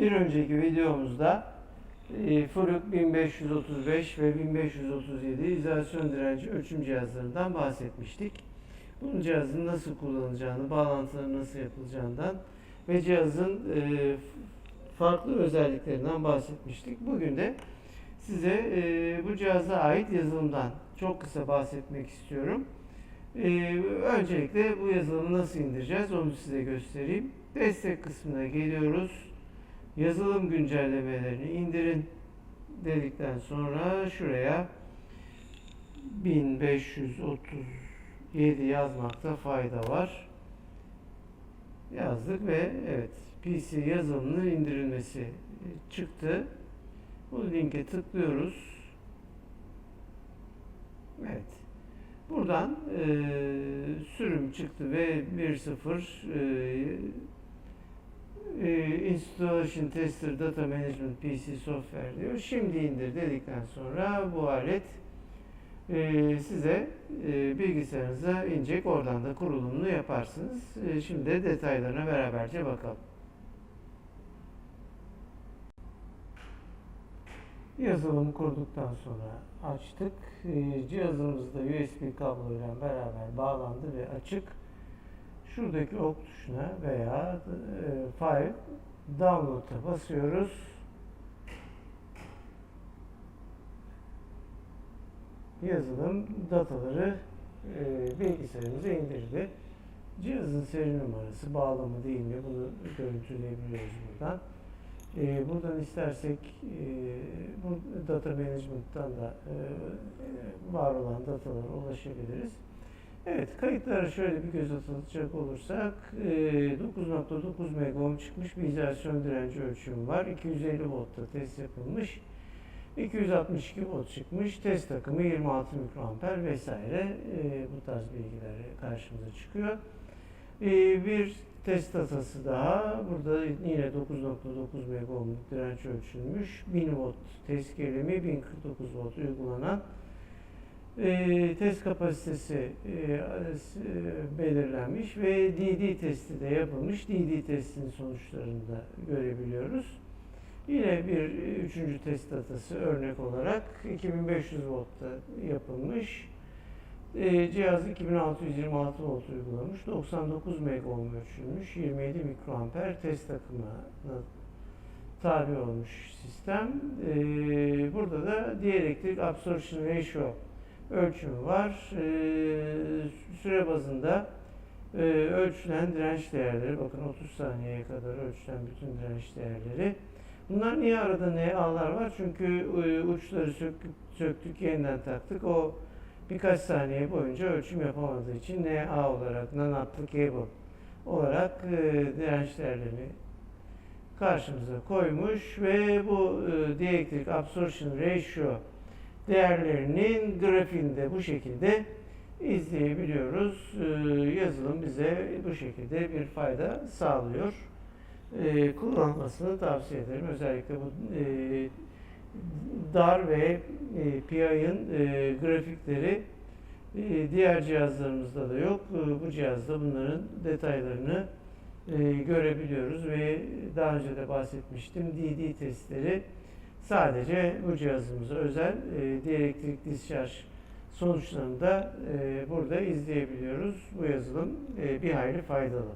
videomuzda e, Furuk 1535 ve 1537 izolasyon direnci ölçüm cihazlarından bahsetmiştik. Bunun cihazın nasıl kullanılacağını, bağlantıların nasıl yapılacağından ve cihazın e, farklı özelliklerinden bahsetmiştik. Bugün de size e, bu cihaza ait yazılımdan çok kısa bahsetmek istiyorum. E, öncelikle bu yazılımı nasıl indireceğiz onu size göstereyim. Destek kısmına geliyoruz. Yazılım güncellemelerini indirin dedikten sonra şuraya 1537 yazmakta fayda var. Yazdık ve evet PC yazılımının indirilmesi çıktı. Bu linke tıklıyoruz. Evet. Buradan e, sürüm çıktı ve 1.0 e, e, Installation Tester Data Management PC Software diyor. Şimdi indir dedikten sonra bu alet e, size e, bilgisayarınıza inecek. Oradan da kurulumunu yaparsınız. E, şimdi de detaylarına beraberce bakalım. Yazılımı kurduktan sonra açtık. E, cihazımızda USB kabloyla beraber bağlandı ve açık. Şuradaki ok tuşuna veya e, file download'a basıyoruz. Yazılım dataları e, bilgisayarımıza indirdi. Cihazın seri numarası bağlı değil mi bunu görüntüleyebiliyoruz buradan. E, buradan istersek e, bu data management'tan da e, var olan datalara ulaşabiliriz. Evet, kayıtlara şöyle bir göz atılacak olursak e, 9.9 megaohm çıkmış bir izolasyon direnci ölçümü var. 250 voltta test yapılmış. 262 volt çıkmış. Test takımı 26 mikroamper vesaire e, bu tarz bilgiler karşımıza çıkıyor. E, bir test datası daha. Burada yine 9.9 megaohmluk direnç ölçülmüş. 1000 volt test gerilimi, 1049 volt uygulanan e, test kapasitesi e, e, belirlenmiş ve DD testi de yapılmış. DD testinin sonuçlarını da görebiliyoruz. Yine bir e, üçüncü test datası örnek olarak 2500 voltta yapılmış. E, cihaz 2626 volt uygulamış. 99 megaohm ölçülmüş. 27 mikroamper test takımına tabi olmuş sistem. E, burada da dielektrik absorption ratio ölçümü var. E, süre bazında e, ölçülen direnç değerleri, bakın 30 saniyeye kadar ölçülen bütün direnç değerleri. Bunlar niye arada NA'lar var? Çünkü e, uçları söktük, söktük, yeniden taktık. O birkaç saniye boyunca ölçüm yapamadığı için NA olarak, non-uptı cable olarak e, direnç değerlerini karşımıza koymuş ve bu e, dielektrik absorption ratio değerlerinin grafiğini de bu şekilde izleyebiliyoruz. Ee, yazılım bize bu şekilde bir fayda sağlıyor. Ee, kullanmasını tavsiye ederim. Özellikle bu e, dar ve e, PI'ın e, grafikleri diğer cihazlarımızda da yok. Bu cihazda bunların detaylarını görebiliyoruz ve daha önce de bahsetmiştim. DD testleri Sadece bu cihazımıza özel e, dielektrik discharge sonuçlarını da e, burada izleyebiliyoruz. Bu yazılım e, bir hayli faydalı.